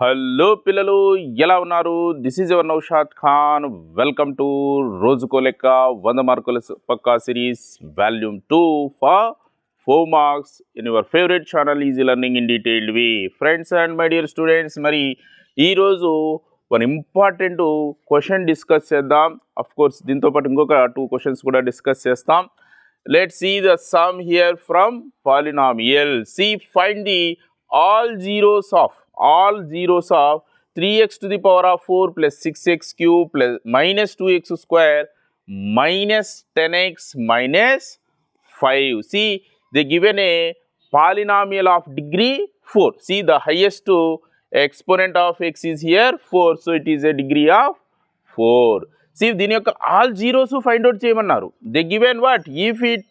Hello పిల్లలు ఎలా ఉన్నారు? This is your Naushad Khan welcome to రోజుకో లెక్క వంద మార్కుల పక్కా series volume two for four marks in your favourite channel easy learning in detailed we friends and my dear students మరి ఈరోజు one important question discuss చేద్దాం of course దీంతో పాటు ఇంకొక టూ క్వశ్చన్స్ కూడా డిస్కస్ చేస్తాం let see the sum here from polynomial see find the all zeros of all zeros of 3x to the power of 4 plus 6x cube plus minus 2x square minus 10x minus 5 see they given a polynomial of degree 4 see the highest exponent of x is here four so it is a degree of four see దీని యొక్క all zeros find out చేయమన్నారు. The given what if it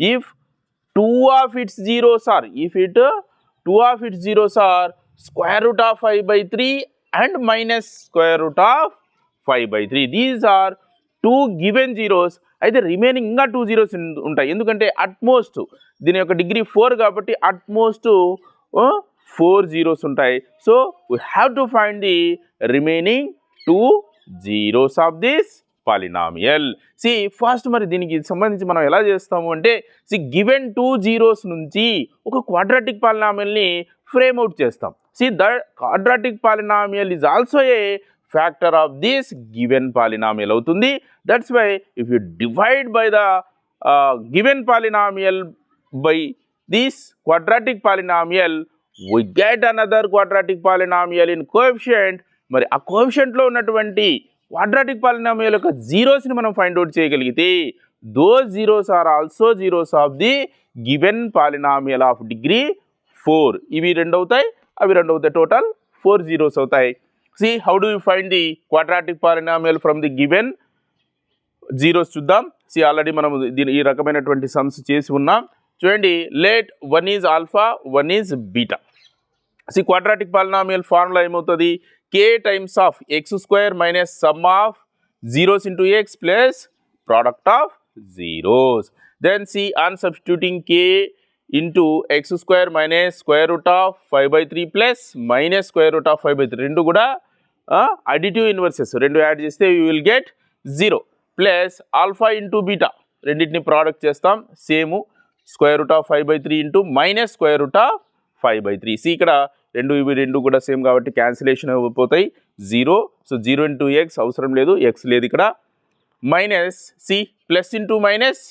if two of its zeros are if it two of its zeros are square root of five by three and minus square root of five by three these are two given zeros అయితే remaining ఇంకా two zeros ఉంటాయి. ఎందుకంటే utmost దీని యొక్క degree four కాబట్టి at most four zeros ఉంటాయి. So we have to find the remaining two zeros of this polynomial see first మరి దీనికి సంబంధించి మనం ఎలా చేస్తాము అంటే సి గివెన్ టూ జీరోస్ నుంచి ఒక క్వాడ్రాటిక్ పాలినామియల్ని ఫ్రేమ్ అవుట్ చేస్తాం. See the quadratic polynomial is also a factor of this given polynomial అవుతుంది. That's why if you divide by the given polynomial by this quadratic polynomial we get another quadratic polynomial in coefficient. మరి ఆ కోఎఫిషియంట్లో ఉన్నటువంటి quadratic polynomial యొక్క జీరోస్ని మనం find out చేయగలిగితే those zeros are also zeros of the given polynomial of degree four ఇవి రెండు అవుతాయి అవి రెండు అవుతాయి టోటల్ ఫోర్ జీరోస్ అవుతాయి. See how do you find the quadratic polynomial from the given zeros చూద్దాం. సి ఆల్రెడీ మనం దీని ఈ రకమైనటువంటి సమ్స్ చేసి ఉన్నాం. చూడండి let one is alpha one is beta see quadratic polynomial formula ఏమవుతుంది? K times of x square minus sum of zeros into x plus product of zeros then see on substituting k into x square minus square root of five by three plus minus square root of five by three రెండు కూడా additive inverses రెండు add చేస్తే you will get zero plus alpha into beta రెండింటిని product చేస్తాం same square root of five by three into minus square root of five by three see ఇక్కడ రెండు ఇవి రెండు కూడా సేమ్ కాబట్టి క్యాన్సిలేషన్ అయిపోతాయి. Zero so zero into x అవసరం లేదు. ఎక్స్ లేదు ఇక్కడ. Minus see plus into minus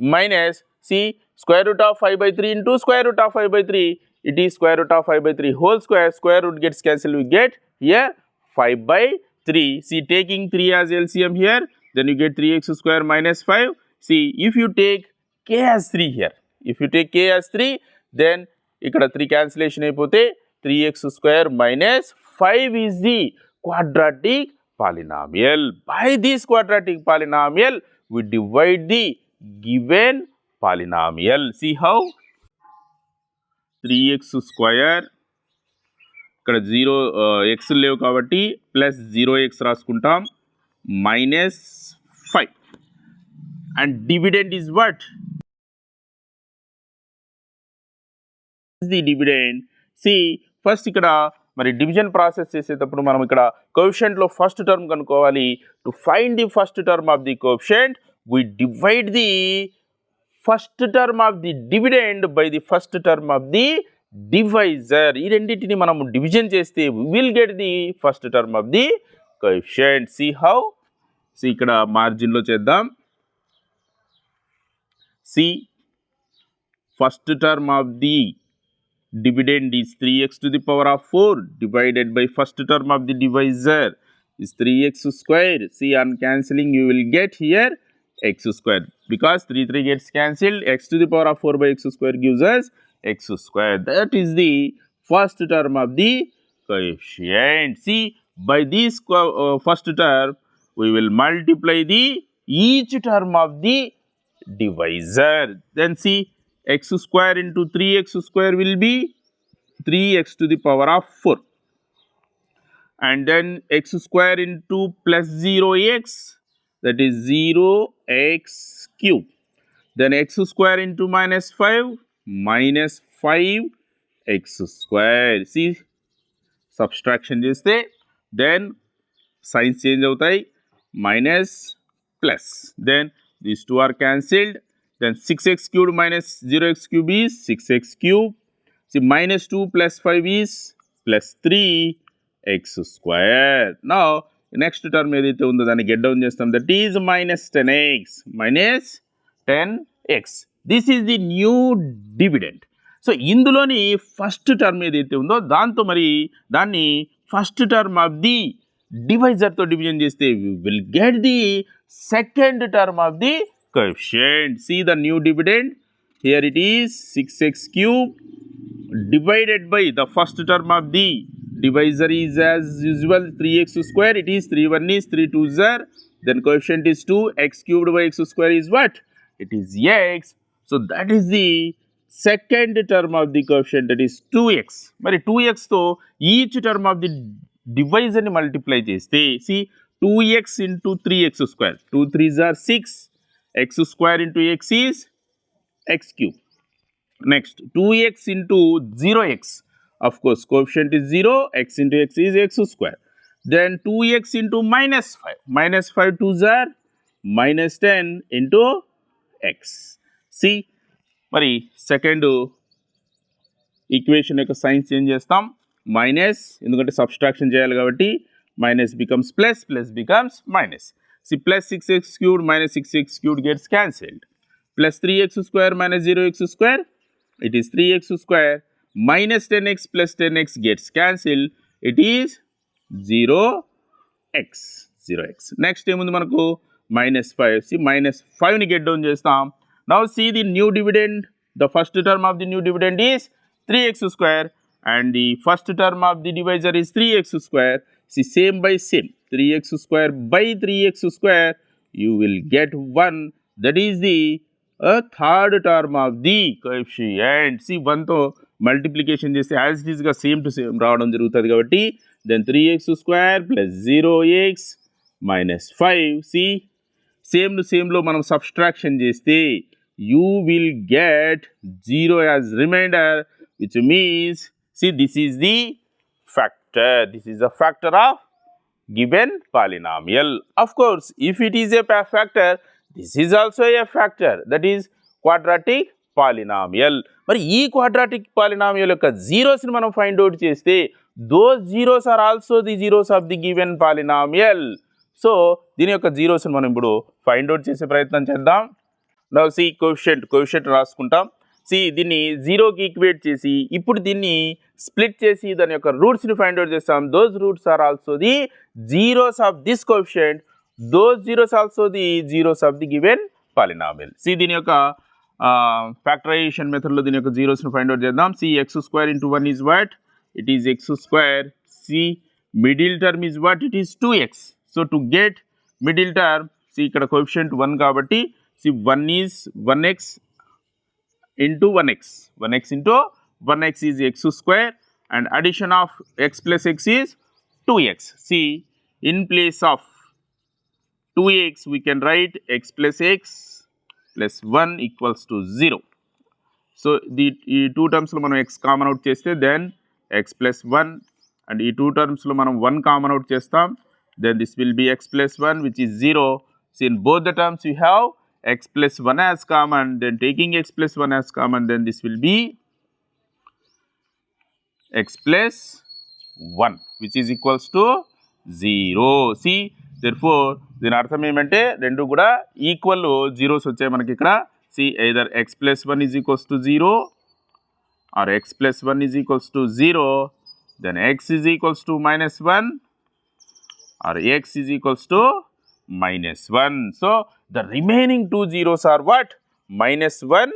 minus see square root of five by three into square root of five by three it ఈ square root of five by three whole square square root gets cancel you get here five by three see taking three as LCM here then you get 3x square minus 5 see if you take k as 3 here if you take k as 3 then ఇక్కడ three cancellation అయిపోతే 3x square minus 5 is the quadratic polynomial by this quadratic polynomial we divide the given polynomial see how 3x square ఇక్కడ zero x లేవు కాబట్టి plus zero x రాసుకుంటాం minus five and dividend is what the dividend see first ఇక్కడ మరి division process చేసేటప్పుడు మనం ఇక్కడ కోఎఫిషియంట్లో ఫస్ట్ టర్మ్ కనుక్కోవాలి. To find the first term of the coefficient we divide the first term of the dividend by the first term of the divisor ఈ రెండింటిని మనం డివిజన్ చేస్తే will get the first term of the coefficient see how see ఇక్కడ మార్జిన్లో చేద్దాం. See first term of the dividend is 3x to the power of 4 divided by first term of the divisor is 3x square. See on cancelling you will get here x square because 3 3 gets cancelled x to the power of 4 by x square gives us x square. That is the first term of the coefficient. See by this uh, first term we will multiply the each term of the divisor. Then see x square into 3x square will be 3x to the power of 4 and then x square into plus 0x that is 0x cube then x square into minus 5 minus 5 x square see subtraction చేస్తే then signs change అవుతాయి minus plus then these two are cancelled Then 6x cubed minus 0x cube is 6x cube see minus 2 plus 5 is plus 3 x square. Now next term ఏదైతే ఉందో దాన్ని get down చేస్తాం. That is minus ten x minus ten x this is the new dividend so ఇందులోని first term ఏదైతే ఉందో దాంతో మరి దాన్ని ఫస్ట్ టర్మ్ ఆఫ్ ది డివైజర్తో డివిజన్ చేస్తే will get the second term of the coefficient see the new dividend here it is 6x cube divided by the first term of the divisor is as usual 3x square it is 3 1 is 3 2 are then coefficient is 2 x cubed by x square is what it is x so that is the second term of the coefficient that is 2x మరి 2x తో each term of the డివైజర్ని multiply చేస్తే see two x into three x square two threes are six X square into x is x cube. Next, 2x into 0x. Of course, coefficient is 0, x into x is x square. Then 2x into minus 5. Minus 5 2s are minus 10 into x. See, మరి second equation యొక్క signs change చేస్తాం minus ఎందుకంటే subtraction చేయాలి కాబట్టి minus becomes plus plus becomes minus See plus 6x cubed minus 6x cubed gets cancelled. Plus 3x square minus 0x square. It is 3x square minus 10x plus 10x gets cancelled. It is 0x. 0x. Next ఏముంది మనకు minus 5. See minus 5ని get down చేస్తాం. Now see the new dividend. The first term of the new dividend is 3x square and the first term of the divisor is 3x square. See same by same. 3x square by 3x square you will get 1 that is the uh, third term of the coefficient. See 1 తో multiplication చేస్తే as it ఈస్గా same to same రావడం జరుగుతుంది కాబట్టి then three x square plus zero x minus five see same to సేమ్లో మనం subtraction చేస్తే you will get zero as remainder which means see this is the factor this is a factor of given polynomial. Of course if it is a factor this is also a factor. That is quadratic polynomial. మరి ఈ quadratic polynomial యొక్క జీరోస్ని మనం find out చేస్తే those zeros are also the zeros of the given polynomial so దీని యొక్క జీరోస్ని మనం ఇప్పుడు ఫైండ్ అవుట్ చేసే ప్రయత్నం చేద్దాం. నవ్ సి కోవిషెంట్ కోవిషెంట్ రాసుకుంటాం. సి దీన్ని జీరోకి ఈక్వేట్ చేసి ఇప్పుడు దీన్ని స్ప్లిట్ చేసి దాని యొక్క రూట్స్ని ఫైండ్ అవుట్ చేస్తాం. Those roots are also the zeros of this quotient those zeros also the zeros of the given polynomial see దీని యొక్క ఫ్యాక్టరైజేషన్ మెథడ్లో దీని యొక్క జీరోస్ని ఫైండ్ అవుట్ చేద్దాం. See x square into one is what it is x square see middle term is what it is two x so to get middle term see ఇక్కడ coefficient one కాబట్టి see one is one x into one x one x into 1x is x square and addition of x plus x is 2x see in place of 2x we can write x plus x plus 1 equals to 0 so the ఈ two టర్మ్స్లో మనం X common out చేస్తే then x plus one and ఈ two టర్మ్స్లో మనం one common out చేస్తాం then this will be x plus one which is zero so in both the terms you have x plus 1 as common then taking x plus 1 as common then this will be x plus 1 which is equals to 0. See therefore, దీని అర్థం ఏమంటే రెండు కూడా equal zeros వచ్చాయి మనకి ఇక్కడ see either x plus one is equals to zero or x plus one is equals to zero then x is equals to minus one or x is equals to minus one so the remaining two zeros are what minus one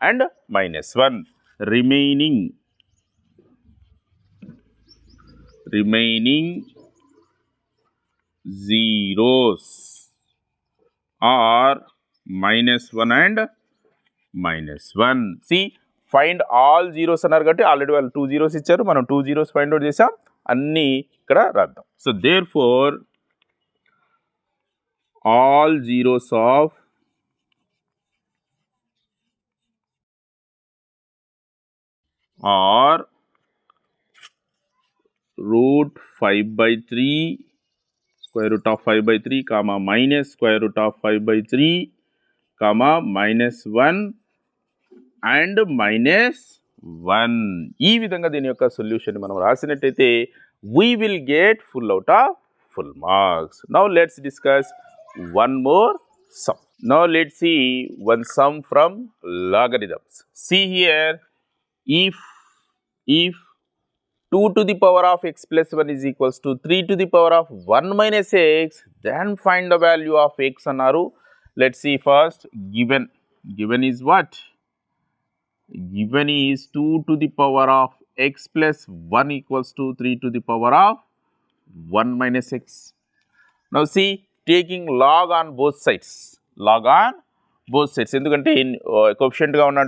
and minus one remaining remaining zeros are minus 1 and minus 1. See, find all zeros అన్నారు కాబట్టి already వాళ్ళు two zeros ఇచ్చారు. మనం two zeros find out చేసాం అన్నీ ఇక్కడ రాద్దాం. So there four all zeros of are root 5 by 3 square root of 5 by 3 comma minus square root of 5 by 3 comma minus 1 and minus one ఈ విధంగా దీని యొక్క సొల్యూషన్ మనం రాసినట్టయితే we will get full out of full marks now let's discuss one more sum now let see one sum from logarithms see here if if 2 to the power of x plus 1 is equals to 3 to the power of 1 minus x then find the value of x అన్నారు let's see first given given is what given is 2 to the power of x plus 1 equals to 3 to the power of 1 minus x now see taking log on both sides log on both sides ఎందుకంటే కోఫిషియంట్గా ఉన్న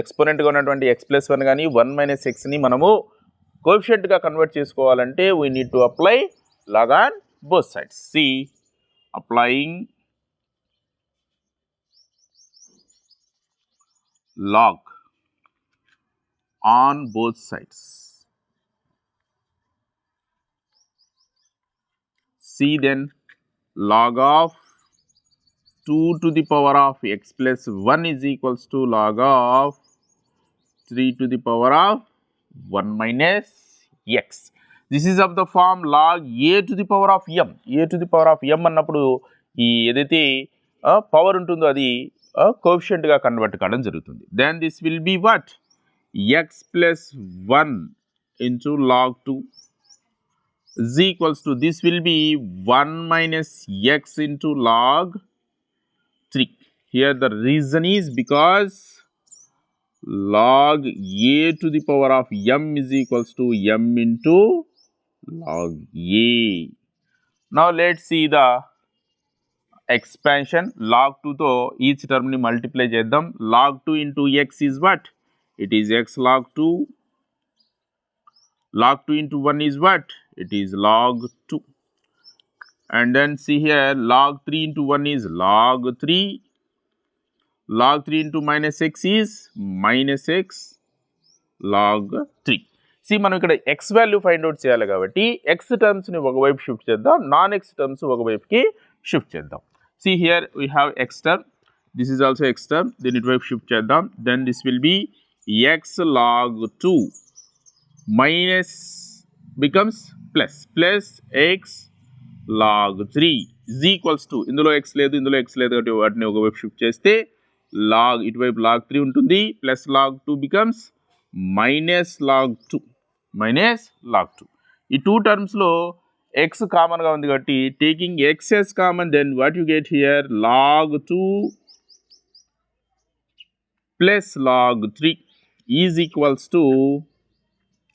ఎక్స్పోనెంట్గా ఉన్నటువంటి x plus one కానీ one minus ఎక్స్ని మనము కోఎఫిషియంట్గా convert చేసుకోవాలంటే we need to apply log on both sides see applying log on both sides see then log of 2 to the power of x plus 1 is equals to log of 3 to the power of 1 minus x. This is of the form log a to the power of m a to the power of m అన్నప్పుడు ఈ ఏదైతే power ఉంటుందో అది కోఫిషియంట్గా convert కావడం జరుగుతుంది then this will be what x plus one into log two is equals to this will be 1 minus x into log 3. Here the reason is because log a to the power of m is equals to m into log a. Now let's see the expansion log 2 తో each term ని multiply చేద్దాం log 2 into x is what? It is x log 2 log 2 into 1 is what? It is log 2. And then see here log 3 into 1 is log 3. Log 3 into minus x is minus x log 3. See మనం ఇక్కడ x value find out చేయాలి కాబట్టి x టర్మ్స్ని ఒకవైపు shift చేద్దాం non x terms ఒకవైపుకి shift చేద్దాం. See here we have x term this is also x term దీని ఇటువైపు షిఫ్ట్ చేద్దాం. Then this will be x log two minus becomes plus plus x log three is equals to ఇందులో x లేదు ఇందులో x లేదు కాబట్టి వాటిని ఒకవైపు షిఫ్ట్ చేస్తే లాగ్ ఇటువైపు లాగ్ త్రీ ఉంటుంది plus log two becomes minus log two minus log two ఈ టూ టర్మ్స్లో ఎక్స్ కామన్గా ఉంది కాబట్టి taking x's common then what you get here log two plus log three is equals to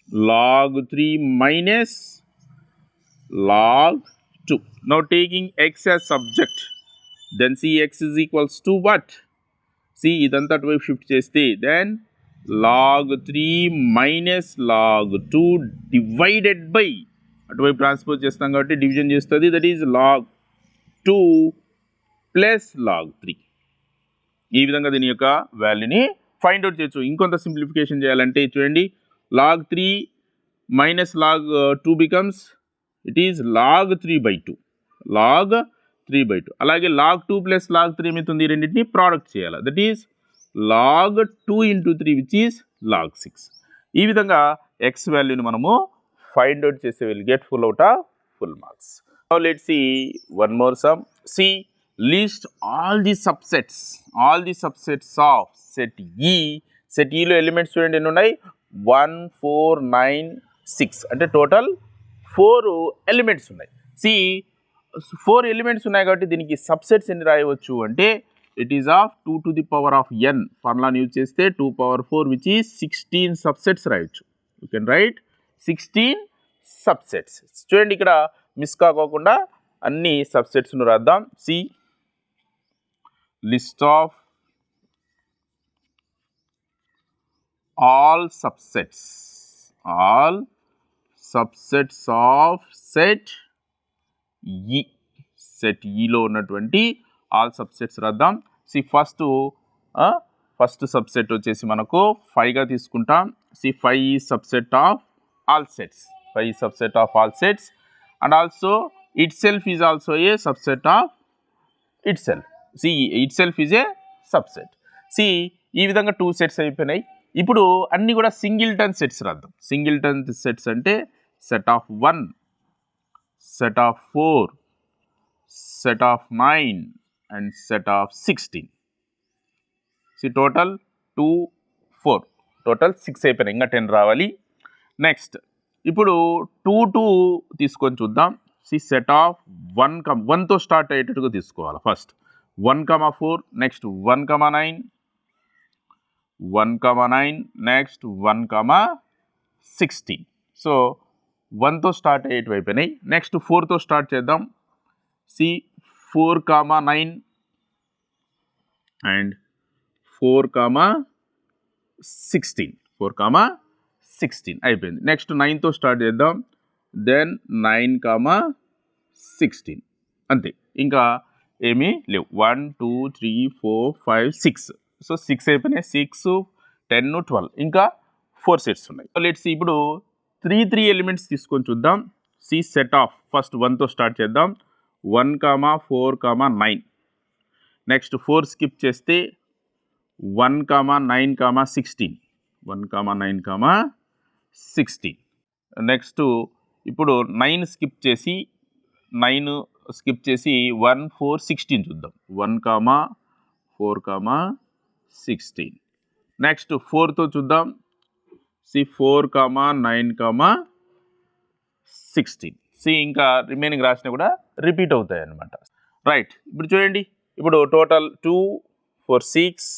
log 3 minus log 2. Now taking x as subject, then see x is equals to what? See ఇదంతా అటువైపు shift చేస్తే then log three minus log two divided by అటువైపు transpose చేస్తాం కాబట్టి division చేస్తుంది. That is log two plus log three. ఈ విధంగా దీని యొక్క వాల్యూని ఫైండ్ అవుట్ చేయొచ్చు. ఇంకొంత సింప్లిఫికేషన్ చేయాలంటే చూడండి. Log three minus log two becomes it is log three by two. Log three by two. అలాగే log two plus log three ఏమవుతుంది రెండింటిని ప్రోడక్ట్ చేయాలి. That is log two into three which is log six ఈ విధంగా X వాల్యూని మనము find out చేస్తే will get full out of full marks let see one more sum see list all the subsets all the subsets of set ఈ set ఈలో elements చూడండి ఎన్ని ఉన్నాయి? వన్ ఫోర్ నైన్ సిక్స్ అంటే total four elements ఉన్నాయి. See four elements ఉన్నాయి కాబట్టి దీనికి సబ్సెట్స్ ఎన్ని రాయవచ్చు అంటే it is of two to the power of n ఫార్ములాని use చేస్తే two power four which is sixteen subsets రాయొచ్చు. You can write sixteen subsets చూడండి ఇక్కడ మిస్ కాకోకుండా అన్ని సబ్సెట్స్ను రాద్దాం. See list of all subsets all subsets of set ఈ set ఈలో ఉన్నటువంటి ఆల్ సబ్సెట్స్ రాద్దాం. సి ఫస్ట్ ఫస్ట్ సబ్సెట్ వచ్చేసి మనకు ఫైవ్గా తీసుకుంటాం. సి ఫైవ్ ఈ subset of all sets. Five subset of all sets. And also itself is also a subset of itself see itself is a subset. See ఈ విధంగా two sets అయిపోయినాయి. ఇప్పుడు అన్నీ కూడా సింగిల్ టన్ సెట్స్ రాద్దాం. Singleton sets అంటే set of one. Set of four set of nine and set of sixteen see total two four total six అయిపోయినాయి. ఇంకా టెన్ రావాలి. నెక్స్ట్ ఇప్పుడు టూ టూ తీసుకొని చూద్దాం. See set of one come వన్తో start అయ్యేటట్టుగా తీసుకోవాలి first one comma four next one comma nine one comma nine next one comma sixteen so వన్తో start అయ్యేటివి అయిపోయినాయి నెక్స్ట్ ఫోర్తో స్టార్ట్ చేద్దాం. See four comma nine and four comma sixteen. Four comma sixteen. అయిపోయింది. Next నైన్తో start చేద్దాం. Then nine comma sixteen. అంతే. ఇంకా ఏమీ లేవు. One two three four five six. So six అయిపోయినాయి. Six ten twelve. ఇంకా ఫోర్ సెట్స్ ఉన్నాయి. లెట్స్ ఇప్పుడు త్రీ త్రీ ఎలిమెంట్స్ తీసుకొని చూద్దాం. See set of. ఫస్ట్ వన్తో స్టార్ట్ చేద్దాం. One comma four comma nine. Next four skip చేస్తే one comma nine comma sixteen. One comma nine comma sixteen. Next ఇప్పుడు nine skip చేసి nine skip చేసి one four sixteen చూద్దాం. One comma four comma sixteen. Next ఫోర్తో చూద్దాం. See four comma nine comma sixteen. See ఇంకా remaining రాసినా కూడా repeat అవుతాయి అన్నమాట రైట్ ఇప్పుడు చూడండి. ఇప్పుడు total two four six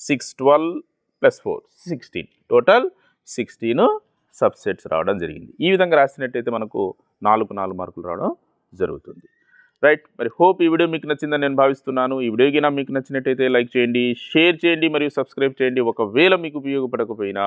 six twelve plus four sixteen. Total sixteen subsets రావడం జరిగింది. ఈ విధంగా రాసినట్టయితే మనకు నాలుగు నాలుగు మార్కులు రావడం జరుగుతుంది. రైట్ మరి హోప్ ఈ వీడియో మీకు నచ్చిందని నేను భావిస్తున్నాను. ఈ వీడియో గినా మీకు నచ్చినట్టయితే లైక్ చేయండి షేర్ చేయండి మరియు సబ్స్క్రైబ్ చేయండి. ఒకవేళ మీకు ఉపయోగపడకపోయినా